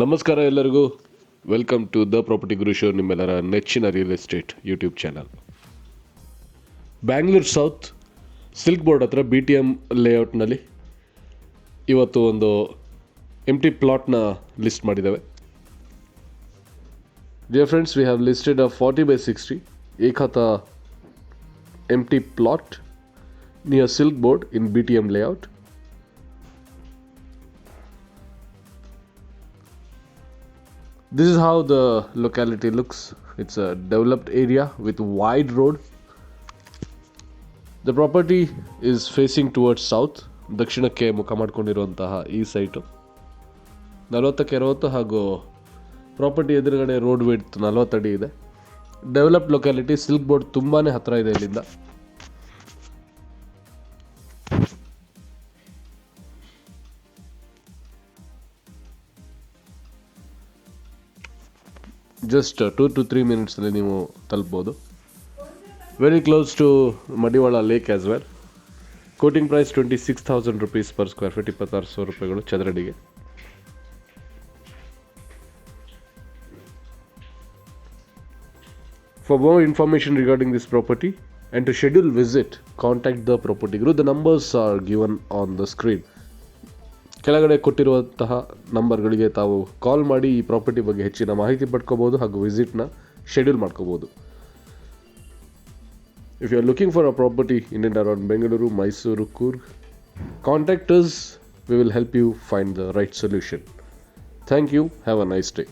ನಮಸ್ಕಾರ ಎಲ್ಲರಿಗೂ. Welcome to the property guru show ನಿಮ್ಮೆಲ್ಲರ ನೆಚ್ಚಿನ real estate YouTube channel Bangalore south silk board ಹತ್ರ ಬಿ ಟಿ ಎಂ ಲೇಔಟ್ನಲ್ಲಿ ಇವತ್ತು ಒಂದು ಎಂ ಟಿ ಪ್ಲಾಟ್ನ ಲಿಸ್ಟ್ ಮಾಡಿದ್ದೇವೆ. Dear friends we have listed a forty by sixty ಏಕಾತ empty plot near silk board in B T M layout This is how the locality looks. It's a developed area with wide road. The property is facing towards south. ದಕ್ಷಿಣಕ್ಕೆ ಮುಖ ಮಾಡ್ಕೊಂಡಿರುವಂತಹ ಈ site ನಲವತ್ತಕ್ಕೆ ಅರವತ್ತು ಹಾಗೂ property ಎದುರುಗಡೆ road width ನಲವತ್ತಡಿ ಇದೆ developed locality silk board ತುಂಬಾ ಹತ್ತಿರ ಇದೆ ಇಲ್ಲಿಂದ ಜಸ್ಟ್ ಟೂ ಟು ತ್ರೀ ಮಿನಿಟ್ಸಲ್ಲಿ ನೀವು ತಲುಪ್ಬೋದು. Very close to Madiwala lake as well quoting price twenty six thousand rupees per square feet ಇಪ್ಪತ್ತಾರು ಸಾವಿರ ರೂಪಾಯಿಗಳು ಚದರಡಿಗೆ. For more information regarding this property and to schedule visit contact the property guru the numbers are given on the screen ಕೆಳಗಡೆ ಕೊಟ್ಟಿರುವಂತಹ ನಂಬರ್ಗಳಿಗೆ ತಾವು ಕಾಲ್ ಮಾಡಿ ಈ property ಬಗ್ಗೆ ಹೆಚ್ಚಿನ ಮಾಹಿತಿ ಪಡ್ಕೋಬೋದು ಹಾಗೂ ವಿಸಿಟ್ನ ಶೆಡ್ಯೂಲ್ ಮಾಡ್ಕೋಬೋದು. If you are looking for a property in and around Bengaluru Mysuru Coorg contact us we will help you find the right solution thank you have a nice day